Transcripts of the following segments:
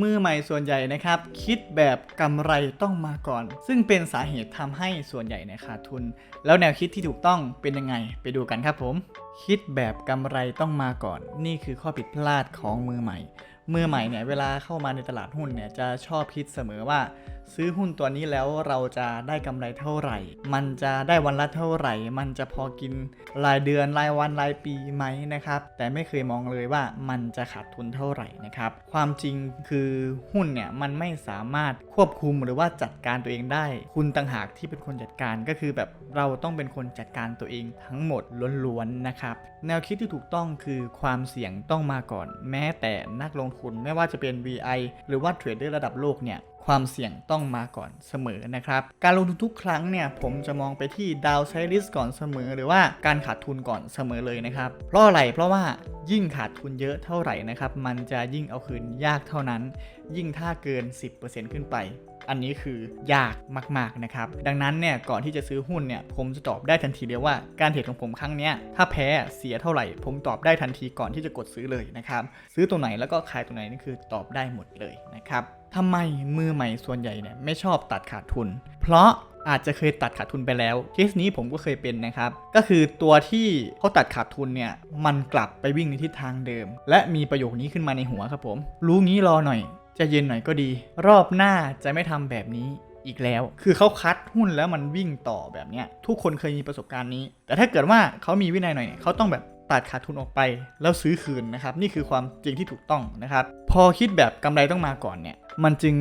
มือใหม่ส่วนใหญ่นะครับ คิดแบบกำไรต้องมาก่อน ซึ่งเป็นสาเหตุทำให้ส่วนใหญ่ในขาดทุน แล้วแนวคิดที่ถูกต้องเป็นยังไงไปดูกันครับผม คิดแบบกำไรต้องมาก่อน นี่คือข้อผิดพลาดของมือใหม่ มือใหม่เนี่ยเวลาเข้ามาในตลาดหุ้นเนี่ยจะชอบคิดเสมอว่า ซื้อหุ้นตัวนี้แล้วเราจะได้กำไรเท่าไหร่ มันจะได้วันละเท่าไหร่ มันจะพอกินรายเดือนรายวันรายปีไหมนะครับ แต่ไม่เคยมองเลยว่ามันจะขาดทุนเท่าไหร่นะครับ ความจริงคือหุ้นเนี่ยมันไม่สามารถควบคุมหรือว่าจัดการตัวเองได้ คุณต่างหากที่เป็นคนจัดการก็คือแบบเราต้องเป็นคนจัดการตัวเองทั้งหมดล้วนๆนะครับ แนวคิดที่ถูกต้องคือความเสี่ยงต้องมาก่อน แม้แต่นักลงทุนไม่ว่าจะเป็น VI หรือว่าเทรดเดอร์ระดับโลกเนี่ย ความเสี่ยงต้องมาก่อนเสมอนะครับ การลงทุนทุกครั้งเนี่ยผมจะมองไปที่ดาวไซริสก่อนเสมอ หรือว่าการขาดทุนก่อนเสมอเลยนะครับ เพราะอะไรเพราะว่ายิ่งขาดทุนเยอะเท่าไหร่นะครับ มันจะยิ่งเอาคืนยากเท่านั้น ยิ่งถ้าเกิน 10%ขึ้นไป อันนี้คือยากมากๆนะครับ ดังนั้นเนี่ยก่อนที่จะซื้อหุ้นเนี่ยผมจะตอบได้ทันทีเดียว่าการเทรดของผมครั้งนี้ถ้าแพ้เสียเท่าไหร่ ผมตอบได้ทันทีก่อนที่จะกดซื้อเลยนะครับซื้อตรงไหนแล้วก็ขายตรงไหนนี่คือตอบได้หมดเลยนะครับทำไมมือใหม่ส่วนใหญ่เนี่ยไม่ชอบตัดขาดทุน เพราะอาจจะเคยตัดขาดทุนไปแล้วเคสนี้ผมก็เคยเป็นนะครับ ก็คือตัวที่เขาตัดขาดทุนเนี่ยมันกลับไปวิ่งในทิศทางเดิม และมีประโยคนี้ขึ้นมาในหัวครับผม รู้งี้รอหน่อย จะเย็นหน่อยก็ดี รอบหน้าจะไม่ทำแบบนี้อีกแล้ว คือเขาคัดหุ้นแล้วมันวิ่งต่อแบบเนี้ย ทุกคนเคยมีประสบการณ์นี้ แต่ถ้าเกิดว่าเขามีวินัยหน่อยเนี่ยเขาต้องแบบตัดขาดทุนออกไป แล้วซื้อคืนนะครับ นี่คือความจริงที่ถูกต้องนะครับ พอคิดแบบกำไรต้องมาก่อนเนี่ย มันจึง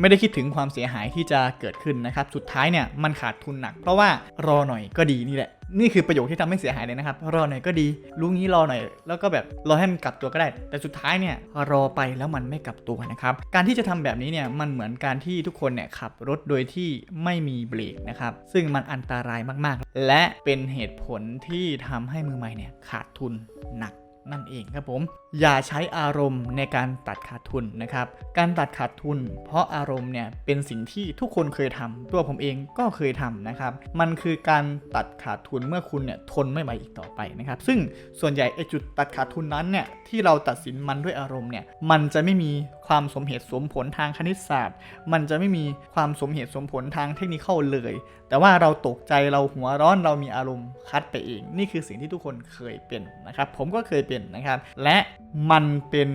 ไม่ได้คิดถึงความเสียหายที่จะเกิดขึ้นนะครับ สุดท้ายเนี่ยมันขาดทุนหนัก เพราะว่ารอหน่อยก็ดีนี่แหละ นี่คือประโยคที่ทำให้เสียหายเลยนะครับ รอหน่อยก็ดี รู้งี้รอหน่อย แล้วก็แบบรอให้มันกลับตัวก็ได้ แต่สุดท้ายเนี่ยรอไปแล้วมันไม่กลับตัวนะครับ การที่จะทำแบบนี้เนี่ยมันเหมือนการที่ทุกคนเนี่ยขับรถโดยที่ไม่มีเบรกนะครับ ซึ่งมันอันตรายมากๆ และเป็นเหตุผลที่ทำให้มือใหม่เนี่ยขาดทุนหนัก นั่นเองครับผม อย่าใช้อารมณ์ในการตัดขาดทุนนะครับ การตัดขาดทุน เพราะอารมณ์เนี่ยเป็นสิ่งที่ทุกคนเคยทำตัวผมเองก็เคยทำนะครับ มันคือการตัดขาดทุนเมื่อคุณเนี่ยทนไม่ไหวอีกต่อไปนะครับ ซึ่งส่วนใหญ่ไอจุดตัดขาดทุนนั้นเนี่ยที่เราตัดสินมันด้วยอารมณ์เนี่ยมันจะไม่มีความสมเหตุสมผลทางคณิตศาสตร์ มันจะไม่มีความสมเหตุสมผลทางเทคนิคเลย แต่ว่าเราตกใจเราหัวร้อนเรามีอารมณ์คัดไปเอง นี่คือสิ่งที่ทุกคนเคยเป็นนะครับ ผมก็เคยเป็นนะครับ และมันเป็น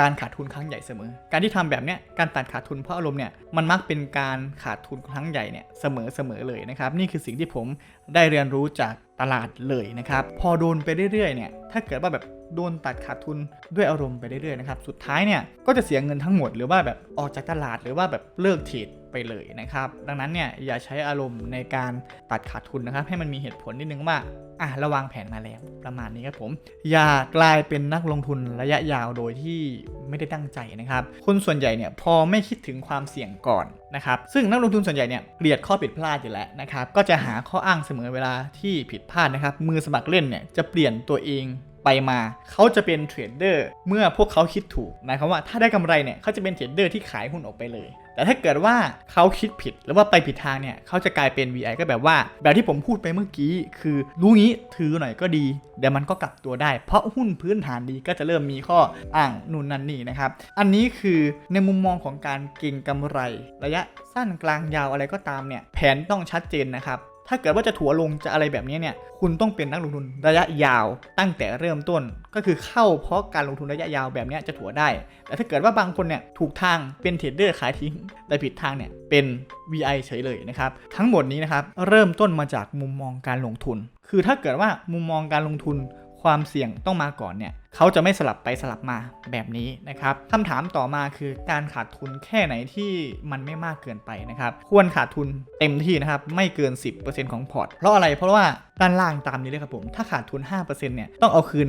การขาดทุนครั้งใหญ่เสมอ การที่ทำแบบเนี้ย การตัดขาดทุนเพราะอารมณ์เนี่ย มันมักเป็นการขาดทุนครั้งใหญ่เนี่ยเสมอเสมอเลยนะครับ นี่คือสิ่งที่ผมได้เรียนรู้จาก ตลาดเลยนะครับ พอโดนไปเรื่อยๆเนี่ยถ้าเกิดว่าแบบโดนตัดขาดทุนด้วยอารมณ์ไปเรื่อยๆนะครับ สุดท้ายเนี่ยก็จะเสียเงินทั้งหมดหรือว่าแบบออกจากตลาดหรือว่าแบบเลิกเทรด ไปเลยนะครับ ดังนั้นเนี่ยอย่าใช้อารมณ์ในการตัดขาดทุนนะครับ ให้มันมีเหตุผลนิดนึงว่าอะระวางแผนมาแล้วประมาณนี้ครับผม อย่ากลายเป็นนักลงทุนระยะยาวโดยที่ไม่ได้ตั้งใจนะครับ คนส่วนใหญ่เนี่ยพอไม่คิดถึงความเสี่ยงก่อนนะครับ ซึ่งนักลงทุนส่วนใหญ่เนี่ยเกลียดข้อผิดพลาดอยู่แล้วนะครับ ก็จะหาข้ออ้างเสมอเวลาที่ผิดพลาดนะครับ มือสมัครเล่นเนี่ยจะเปลี่ยนตัวเองไปมาเขาจะเป็นเทรดเดอร์เมื่อพวกเขาคิดถูกหมายความว่าถ้าได้กำไรเนี่ยเขาจะเป็นเทรดเดอร์ที่ขายหุ้นออกไปเลย แต่ถ้าเกิดว่าเขาคิดผิดหรือว่าไปผิดทางเนี่ยเขาจะกลายเป็น VI ก็แบบว่า แบบที่ผมพูดไปเมื่อกี้ คือรู้งี้ถือหน่อยก็ดีเดี๋ยวมันก็กลับตัวได้ เพราะหุ้นพื้นฐานดีก็จะเริ่มมีข้ออ้างนู่นนั่นนี่นะครับ อันนี้คือในมุมมองของการเก็งกำไร ระยะสั้นกลางยาวอะไรก็ตามเนี่ยแผนต้องชัดเจนนะครับ ถ้าเกิดว่าจะถัวลงจะอะไรแบบนี้เนี่ยคุณต้องเป็นนักลงทุนระยะยาว ตั้งแต่เริ่มต้นก็คือเข้าเพราะการลงทุนระยะยาวแบบนี้จะถัวได้ แต่ถ้าเกิดว่าบางคนเนี่ยถูกทางเป็นเทรดเดอร์ขายทิ้ง แต่ผิดทางเนี่ยเป็น VI เฉยเลยนะครับ ทั้งหมดนี้นะครับเริ่มต้นมาจากมุมมองการลงทุน คือถ้าเกิดว่ามุมมองการลงทุน ความเสี่ยงต้องมาก่อนเนี่ยเขาจะไม่สลับไปสลับมาแบบนี้นะครับคำถามต่อมาคือการขาดทุนแค่ไหนที่มันไม่มากเกินไปนะครับ ควรขาดทุนเต็มที่นะครับ ไม่เกิน 10%ของพอร์ต เพราะอะไร เพราะว่าด้านล่างตามนี้เลยครับผม ถ้าขาดทุน 5%เนี่ย ต้องเอาคืน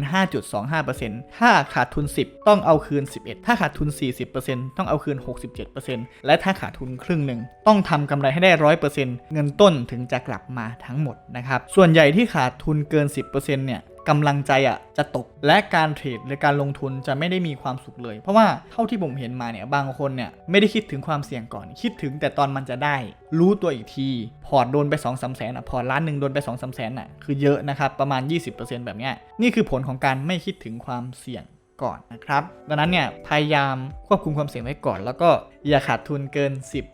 5.25%ถ้าขาดทุน 10 ต้องเอาคืน 11 ถ้าขาดทุน 40%ต้องเอาคืน 67%และถ้าขาดทุนครึ่งหนึ่ง ต้องทำกำไรให้ได้ 100%เงินต้นถึงจะกลับมาทั้งหมดนะครับ ส่วนใหญ่ที่ขาดทุนเกิน 10%เนี่ย กำลังใจอะจะตกและการเทรดหรือการลงทุนจะไม่ได้มีความสุขเลย เพราะว่าเท่าที่ผมเห็นมาเนี่ยบางคนเนี่ยไม่ได้คิดถึงความเสี่ยงก่อน คิดถึงแต่ตอนมันจะได้ รู้ตัวอีกที พอร์ตโดนไป2องสามแสนอะพอร์ตล้านหนึ่งโดนไป2องสามแสนอะคือเยอะนะครับประมาณ 20%แบบเนี้ยนี่คือผลของการไม่คิดถึงความเสี่ยงก่อนนะครับ ดังนั้นเนี่ยพยายามควบคุมความเสี่ยงไว้ก่อน แล้วก็อย่าขาดทุนเกิน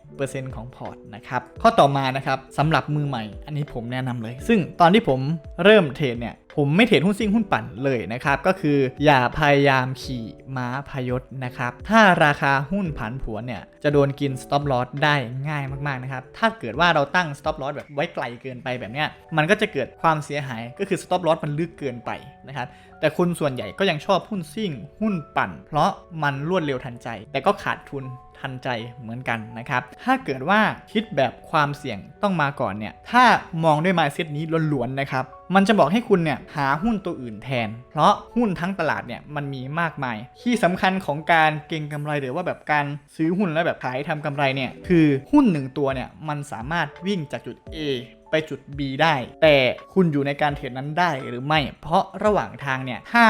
10%ของพอร์ตนะครับ ข้อต่อมานะครับสำหรับมือใหม่ อันนี้ผมแนะนำเลย ซึ่งตอนที่ผมเริ่มเทรดเนี่ย ผมไม่เทรดหุ้นซิ่งหุ้นปั่นเลยนะครับ ก็คืออย่าพยายามขี่ม้าพยศนะครับ ถ้าราคาหุ้นผันผวนเนี่ย จะโดนกิน stop loss ได้ง่ายมากๆนะครับ ถ้าเกิดว่าเราตั้ง stop loss แบบไว้ไกลเกินไปแบบเนี้ย มันก็จะเกิดความเสียหายก็คือ stop loss มันลึกเกินไปนะครับ แต่คนส่วนใหญ่ก็ยังชอบหุ้นซิ่ง หุ้นปั่น เพราะมันรวดเร็วทันใจ แต่ก็ขาดทุนทันใจเหมือนกันนะครับ ถ้าเกิดว่าคิดแบบความเสี่ยงต้องมาก่อนเนี่ย ถ้ามองด้วย mindset นี้ล้วนๆนะครับ มันจะบอกให้คุณเนี่ยหาหุ้นตัวอื่นแทน เพราะหุ้นทั้งตลาดเนี่ยมันมีมากมาย ที่สำคัญของการเก็งกำไรหรือว่าแบบการซื้อหุ้นแล้วแบบขายทำกำไรเนี่ยคือหุ้นหนึ่งตัวเนี่ยมันสามารถวิ่งจากจุด A ไปจุด B ได้ แต่คุณอยู่ในการเทรดนั้นได้หรือไม่ เพราะระหว่างทางเนี่ย ถ้า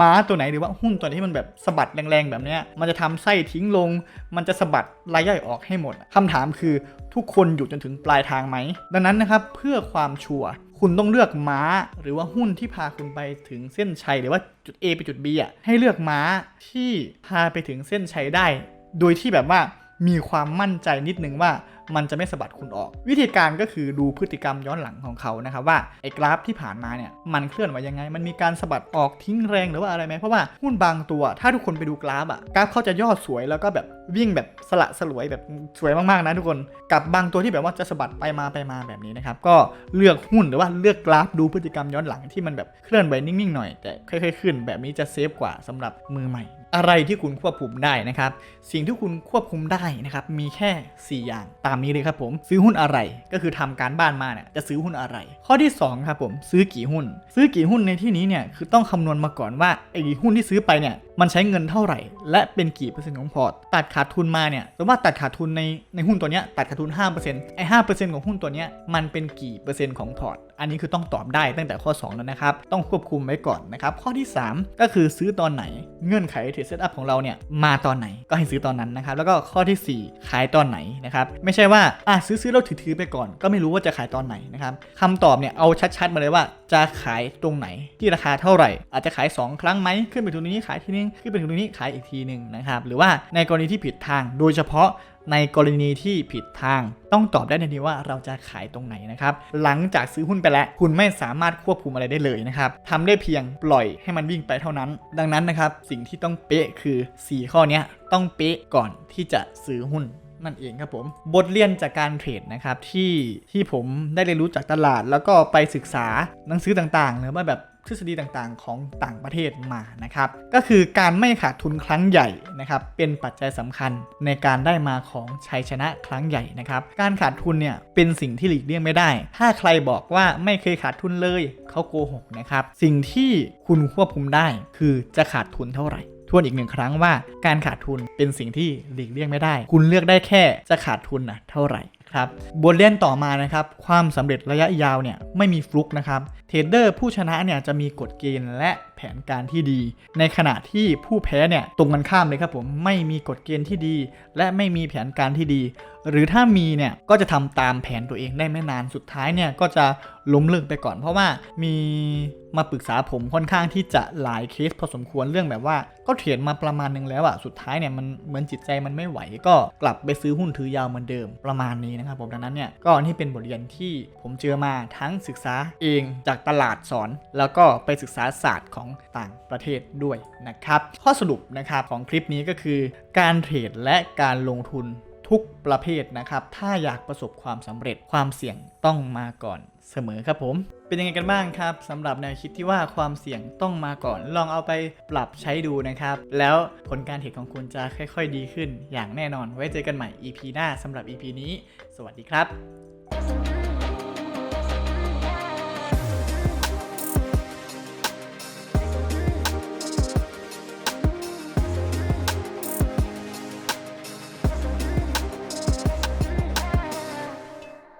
ม้าตัวไหนหรือว่าหุ้นตัวไหนที่มันแบบสะบัดแรงๆ แบบเนี้ย มันจะทำไส้ทิ้งลง มันจะสะบัดรายย่อยออกให้หมดคำถามคือทุกคนอยู่จนถึงปลายทางไหม ดังนั้นนะครับ เพื่อความชัวร์ คุณต้องเลือกม้า หรือว่าหุ้นที่พาคุณไปถึงเส้นชัยหรือว่าจุด A ไปจุด B อะให้เลือกม้าที่พาไปถึงเส้นชัยได้ โดยที่แบบว่ามีความมั่นใจนิดนึงว่า มันจะไม่สะบัดคุณออก วิธีการก็คือดูพฤติกรรมย้อนหลังของเขานะครับว่าไอ้กราฟที่ผ่านมาเนี่ยมันเคลื่อนไหวยังไง มันมีการสะบัดออกทิ้งแรงหรือว่าอะไรไหมเพราะว่าหุ้นบางตัว ถ้าทุกคนไปดูกราฟอะกราฟเขาจะย่อสวยแล้วก็แบบวิ่งแบบสละสลวยแบบสวยมากๆนะทุกคนกับบางตัวที่แบบว่าจะสะบัดไปมาไปมาแบบนี้นะครับก็เลือกหุ้นหรือว่าเลือกกราฟดูพฤติกรรมย้อนหลังที่มันแบบเคลื่อนไหวนิ่งๆหน่อยแต่ค่อยๆขึ้น แบบนี้จะเซฟกว่าสำหรับมือใหม่ อะไรที่คุณควบคุมได้นะครับสิ่งที่คุณควบคุมได้นะครับมีแค่ 4 อย่างตามนี้เลยครับผมซื้อหุ้นอะไรก็คือทำการบ้านมาเนี่ยจะซื้อหุ้นอะไร ข้อที่ 2 ครับผม ซื้อกี่หุ้น ซื้อกี่หุ้นในที่นี้เนี่ยคือต้องคำนวณมาก่อนว่าไอ้หุ้นที่ซื้อไปเนี่ย มันใช้เงินเท่าไหร่ และเป็นกี่เปอร์เซ็นต์ของพอร์ต ตัดขาดทุนมาเนี่ยสมมติว่าตัดขาดทุนในในหุ้นตัวเนี้ยตัดขาดทุน5%ไอ้5%ของหุ้นตัวเนี้ยมันเป็นกี่เปอร์เซ็นต์ของพอร์ต อันนี้คือต้องตอบได้ตั้งแต่ข้อ2แล้วนะครับ ต้องควบคุมไว้ก่อนนะครับ ข้อที่ 3 ก็คือซื้อตอนไหน เงื่อนไขเทรดเซตอัพของเราเนี่ยมาตอนไหนก็ให้ซื้อตอนนั้นนะครับ แล้วก็ข้อทีสี่4 ขายตอนไหนนะครับ ไม่ใช่ว่าอะซื้อซื้อแล้วถือๆไปก่อน ก็ไม่รู้ว่าจะขายตอนไหนนะครับคำตอบเนี่ยเอาชัดๆมาเลยว่าจะขายตรงไหนที่ราคาเท่าไหร่ อาจจะขาย 2 ครั้งไหมขึ้นไปตรงนี้ขายทีนึงขึ้นไปตรงนี้ขายอีกทีหนึ่งนะครับหรือว่าในกรณีที่ผิดทาง โดยเฉพาะในกรณีที่ผิดทาง ต้องตอบได้ในทีว่าเราจะขายตรงไหนนะครับหลังจากซื้อหุ้นไปแล้ว คุณไม่สามารถควบคุมอะไรได้เลยนะครับทำได้เพียงปล่อยให้มันวิ่งไปเท่านั้น ดังนั้นนะครับสิ่งที่ต้องเป๊ะคือ 4 ข้อนี้ต้องเป๊ะก่อนที่จะซื้อหุ้นนั่นเองครับผมบทเรียนจากการเทรดนะครับที่ที่ผมได้เรียนรู้จากตลาด แล้วก็ไปศึกษาหนังสือต่างๆหรือว่าแบบ ทฤษฎีต่างๆ ของต่างประเทศมานะครับ ก็คือการไม่ขาดทุนครั้งใหญ่นะครับ เป็นปัจจัยสำคัญในการได้มาของชัยชนะครั้งใหญ่นะครับ การขาดทุนเนี่ยเป็นสิ่งที่หลีกเลี่ยงไม่ได้ ถ้าใครบอกว่าไม่เคยขาดทุนเลยเขาโกหกนะครับ สิ่งที่คุณควบคุมได้ คือจะขาดทุนเท่าไหร่ทวนอีกหนึ่งครั้งว่าการขาดทุนเป็นสิ่งที่หลีกเลี่ยงไม่ได้ คุณเลือกได้แค่จะขาดทุนนะเท่าไหร่ ครับบทเรียนต่อมานะครับ ความสำเร็จระยะยาวเนี่ยไม่มีฟลุกนะครับ เทรดเดอร์ผู้ชนะเนี่ยจะมีกฎเกณฑ์และแผนการที่ดี ในขณะที่ผู้แพ้เนี่ยตรงกันข้ามเลยครับผมไม่มีกฎเกณฑ์ที่ดี และไม่มีแผนการที่ดี หรือถ้ามีเนี่ยก็จะทำตามแผนตัวเองได้ไม่นานสุดท้ายเนี่ยก็จะล้มเลิกไปก่อน เพราะว่ามีมาปรึกษาผมค่อนข้างที่จะหลายเคสพอสมควรเรื่องแบบว่า ก็เทรดมาประมาณนึงแล้วอะสุดท้ายเนี่ยมันเหมือนจิตใจมันไม่ไหว ก็กลับไปซื้อหุ้นถือยาวเหมือนเดิมประมาณนี้นะครับผมดังนั้นเนี่ยก็นี่เป็นบทเรียนที่ผมเจอมาทั้งศึกษาเองจากตลาดสอน แล้วก็ไปศึกษาศาสตร์ของต่างประเทศด้วยนะครับ ข้อสรุปนะครับของคลิปนี้ก็คือ การเทรดและการลงทุนทุกประเภทนะครับ ถ้าอยากประสบความสำเร็จความเสี่ยงต้องมาก่อนเสมอครับผม เป็นยังไงกันบ้างครับสำหรับแนวคิดที่ว่าความเสี่ยงต้องมาก่อน ลองเอาไปปรับใช้ดูนะครับ แล้วผลการเทรดของคุณจะค่อย ๆ ดีขึ้นอย่างแน่นอน ไว้เจอกันใหม่ EP หน้าสำหรับ EP นี้ สวัสดีครับ